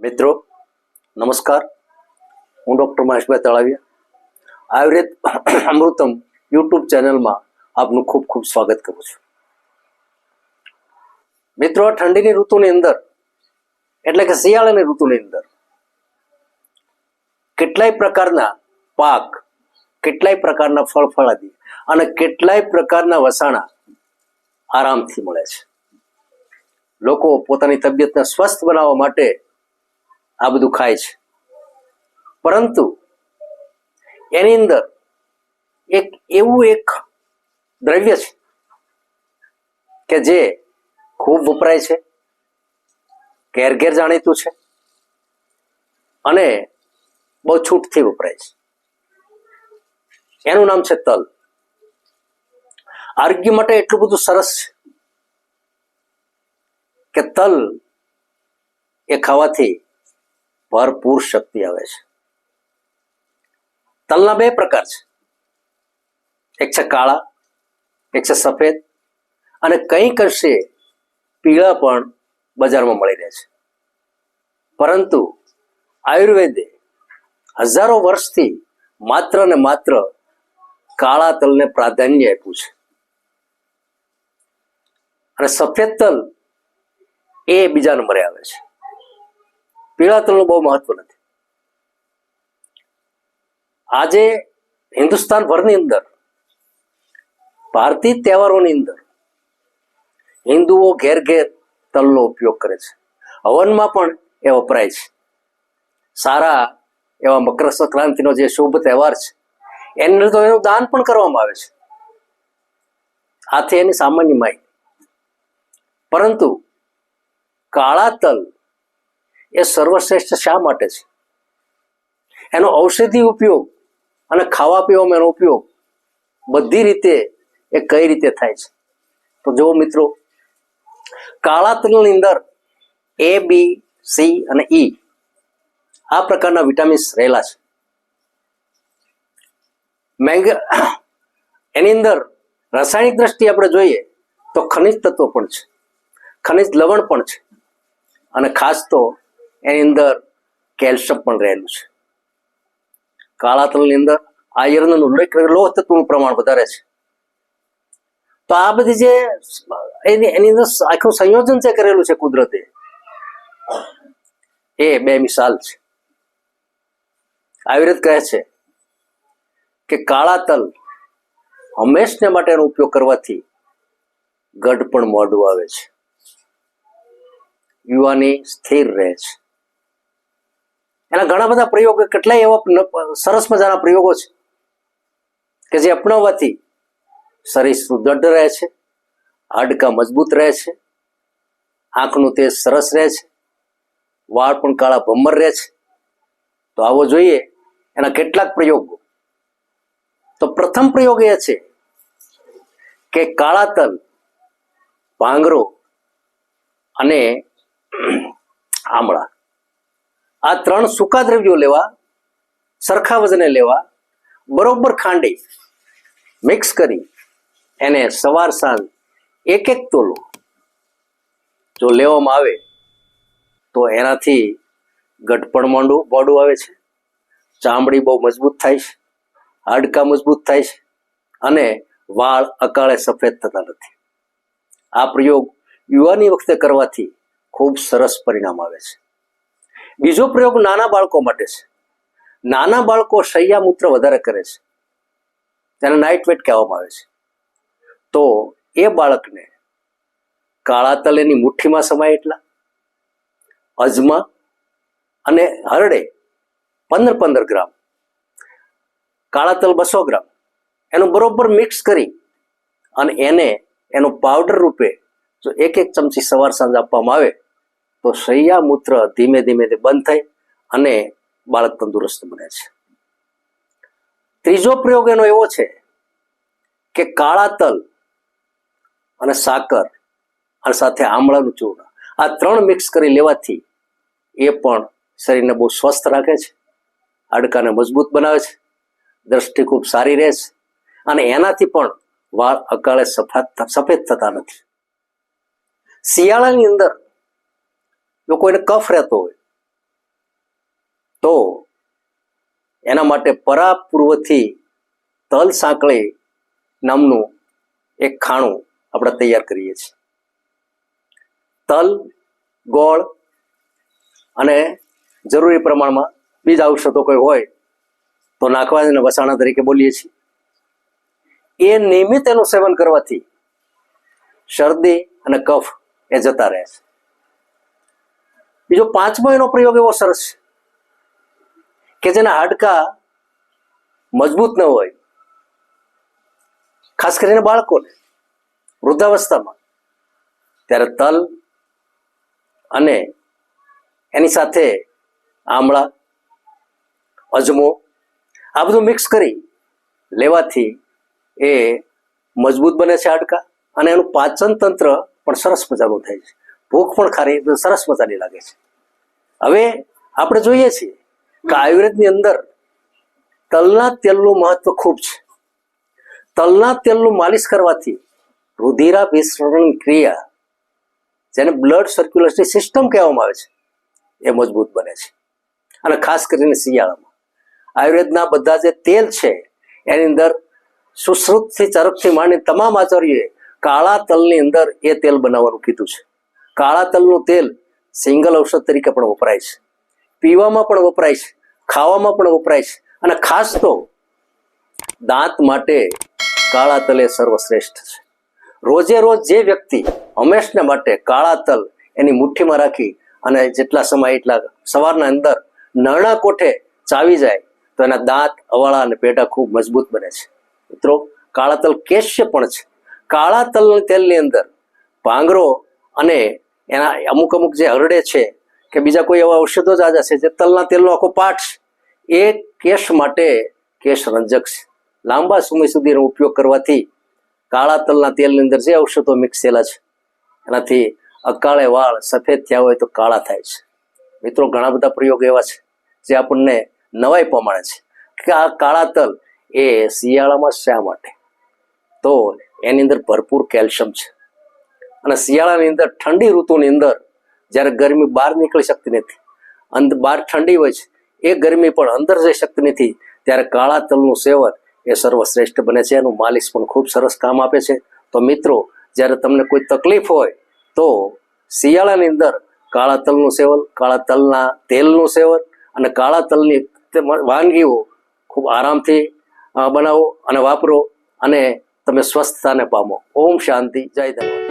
મિત્રો, નમસ્કાર. હું ડૉક્ટર મહેશભાઈ તળાવિયા. આયુર્વેદ અમૃતમ યુટ્યુબ ચેનલમાં આપનું ખૂબ ખૂબ સ્વાગત કરું છું. મિત્રો ઠંડીની ઋતુની અંદર, એટલે કે શિયાળાની ઋતુની અંદર, કેટલાય પ્રકારના પાક, કેટલાય પ્રકારના ફળ ફળાદી અને કેટલાય પ્રકારના વસાણા આરામથી મળે છે. લોકો પોતાની તબિયતને સ્વસ્થ બનાવવા માટે આ બધું ખાય છે. પરંતુ એની અંદર એક એવું એક દ્રવ્ય છે કે જે ખૂબ વપરાય છે, ઘેર ઘેર જાણીતું છે અને બહુ છૂટથી વપરાય છે. એનું નામ છે તલ. આરોગ્ય માટે એટલું બધું સરસ છે કે તલ એ ખાવાથી ભરપૂર શક્તિ આવે છે. તલના બે પ્રકાર છે. એક છે કાળા, એક છે સફેદ અને કંઈક અંશે પીળા પણ બજારમાં મળી રહે છે. પરંતુ આયુર્વેદે હજારો વર્ષથી માત્ર ને માત્ર કાળા તલને પ્રાધાન્ય આપ્યું છે. અને સફેદ તલ એ બીજા નંબરે આવે છે. પીળા તલનું બહુ મહત્વ નથી. આજે હિન્દુસ્તાન ભરની અંદર, ભારતીય તહેવારોની અંદર, હિન્દુઓ ઘેર ઘેર તલનો ઉપયોગ કરે છે. હવનમાં પણ એ વપરાય છે. સારા એવા મકર સંક્રાંતિનો જે શુભ તહેવાર છે, એની તો એનું દાન પણ કરવામાં આવે છે. આથી એની સામાન્ય માહિતી. પરંતુ કાળા તલ એ સર્વશ્રેષ્ઠ શા માટે છે? એનો ઔષધિ ઉપયોગ અને ખાવા પીવામાં એનો ઉપયોગ બધી રીતે એ કઈ રીતે થાય છે? તો જુઓ મિત્રો, કાળા તલની અંદર એ બી સી અને ઈ આ પ્રકારના વિટામિન્સ રહેલા છે. મેંગ, એની અંદર રાસાયણિક દ્રષ્ટિએ આપણે જોઈએ તો ખનિજ તત્વો પણ છે. ખનિજ લવણ પણ છે. અને ખાસ તો એની અંદર કેલ્શિયમ પણ રહેલું છે. કાળા તલની અંદર આયર્નનો લોહ તત્વનું પ્રમાણ વધારે છે. તો આ બધી જે એની એની અંદર આખું સંયોજન છે કરેલું છે કુદરતે, એ બે મિસાલ છે. આયુર્વેદ કહે છે કે કાળા તલ હંમેશને માટે એનો ઉપયોગ કરવાથી ગઢ પણ મોઢું આવે છે. યુવાની સ્થિર રહે છે. એના ઘણા બધા પ્રયોગો, કેટલાય એવા સરસ મજાના પ્રયોગો છે. કે જે અપનાવવાથી શરીર સુદૃઢ રહે છે, હાડકા મજબૂત રહે છે, આંખનું તેજ સરસ રહે છે, વાળ પણ કાળા ભમર રહે છે. તો આવો જોઈએ એના કેટલાક પ્રયોગો. તો પ્રથમ પ્રયોગ એ છે કે કાળા તલ, ભાંગરો અને આમળા આ ત્રણ સૂકા દ્રવ્યો લેવા, સરખા વજને લેવા, બરોબર ખાંડી મિક્સ કરી એને સવાર સાંજ એક એક તોલો. જો લેવામાં આવે તો એનાથી ગઢપણ મોંડું, મોડું આવે છે, ચામડી બહુ મજબૂત થાય છે, હાડકા મજબૂત થાય છે અને વાળ અકાળે સફેદ થતા નથી. આ પ્રયોગ યુવાની વખતે કરવાથી ખૂબ સરસ પરિણામ આવે છે. બીજો પ્રયોગ નાના બાળકો માટે છે. નાના બાળકો શૈયા મૂત્ર વધારે કરે છે. તેને નાઇટ વેટ કહેવામાં આવે છે. તો એ બાળકને કાળા તલ એની મુઠ્ઠીમાં સમાય એટલા, અજમા અને હરડે પંદર પંદર ગ્રામ, કાળા તલ બસો ગ્રામ, એનું બરોબર મિક્સ કરી અને એને એનું પાવડર રૂપે જો એક એક ચમચી સવાર સાંજ આપવામાં આવે તો શૈયા મૂત્ર ધીમે ધીમે તે બંધ થાય અને બાળક તંદુરસ્ત બને છે. ત્રીજો પ્રયોગ એનો એવો છે કે કાળા તલ અને સાકર અને સાથે આમળાનું ચૂર્ણ આ ત્રણ મિક્સ કરી લેવાથી એ પણ શરીરને બહુ સ્વસ્થ રાખે છે, હાડકાને મજબૂત બનાવે છે, દ્રષ્ટિ ખૂબ સારી રહે છે અને એનાથી પણ વાળ અકાળે સફેદ સફેદ થતા નથી. શિયાળાની અંદર જો કોઈને કફ રહેતો હોય, તો એના માટે પરાપૂર્વથી તલ સાંકળી નામનું એક ખાણું આપણે તૈયાર કરીએ છીએ. તલ, ગોળ અને જરૂરી પ્રમાણમાં બીજ ઔષધો કોઈ હોય, તો નાખવા અને વસાણા તરીકે બોલીએ છીએ. એ નિયમિત એનું સેવન કરવાથી શરદી અને કફ એ જતા રહે છે. બીજો પાંચમો એનો પ્રયોગ એવો સરસ છે કે જેના હાડકા મજબૂત ન હોય. ખાસ કરીને બાળકોને વૃદ્ધાવસ્થામાં. ત્યારે તલ અને એની સાથે આમળા, અજમો, આ બધું મિક્સ કરી લેવાથી એ મજબૂત બને છે હાડકા અને એનું પાચન તંત્ર પણ સરસ મજાનું થાય છે. ભૂખ પણ ખારી સરસ મજાની લાગે છે. હવે આપણે જોઈએ છીએ કે આયુર્વેદની અંદર તલના તેલનું મહત્વ ખૂબ છે. તલના તેલનું માલિશ કરવાથી રુધિરાભિસરણ ક્રિયા, જેને બ્લડ સર્ક્યુલેશન સિસ્ટમ કહેવામાં આવે છે, એ મજબૂત બને છે. અને ખાસ કરીને શિયાળામાં. આયુર્વેદના બધા જે તેલ છે, એની અંદર સુશ્રુતથી ચરકથી માંડી તમામ આચાર્યોએ કાળા તલની અંદર એ તેલ બનાવવાનું કીધું છે. કાળા તલનું તેલ સિંગલ ઔષધ તરીકે પણ વપરાય છે. પીવામાં પણ વપરાય છે, ખાવામાં પણ વપરાય છે અને ખાસ તો દાંત માટે કાળા તલ એ સર્વશ્રેષ્ઠ છે. રોજે રોજ જે વ્યક્તિ હંમેશને માટે કાળા તલ એની મુઠ્ઠીમાં રાખી અને જેટલા સમય એટલા સવારના અંદર નરણા કોઠે ચાવી જાય, તો એના દાંત, અવાળા અને પેટા ખૂબ મજબૂત બને છે. મિત્રો, કાળા તલ કેશ્ય પણ છે. કાળા તલ તેલની અંદર ભાંગરો અને એના અમુક અમુક જે હરડે છે કે બીજા કોઈ એવા ઔષધો જ આજા છે જે તલના તેલનો આખો પાઠ એ કેશ માટે કેશ રંજક છે. લાંબા સમય સુધીનો ઉપયોગ કરવાથી કાળા તલના તેલની અંદર જે ઔષધો મિક્સ થયેલા છે, એનાથી અકાળે વાળ સફેદ થયા હોય તો કાળા થાય છે. મિત્રો, ઘણા બધા પ્રયોગ એવા છે જે આપણને નવાઈ પ્રમાણે છે કે આ કાળા તલ એ શિયાળામાં શા માટે? તો એની અંદર ભરપૂર કેલ્શિયમ છે. અને શિયાળાની અંદર ઠંડી ઋતુની અંદર જ્યારે ગરમી બહાર નીકળી શકતી નથી. અંદર બહાર ઠંડી હોય છે, એ ગરમી પણ અંદર જઈ શકતી નથી. ત્યારે કાળા તલનું સેવન એ સર્વશ્રેષ્ઠ બને છે, એનું માલિશ પણ ખૂબ સરસ કામ આપે છે. તો મિત્રો, જ્યારે તમને કોઈ તકલીફ હોય, તો શિયાળાની અંદર કાળા તલનું સેવન, કાળા તલના તેલનું સેવન અને કાળા તલની વાનગીઓ ખૂબ આરામથી બનાવો અને વાપરો અને તમે સ્વસ્થતાને પામો. ઓમ શાંતિ, જય ધન્યવાદ.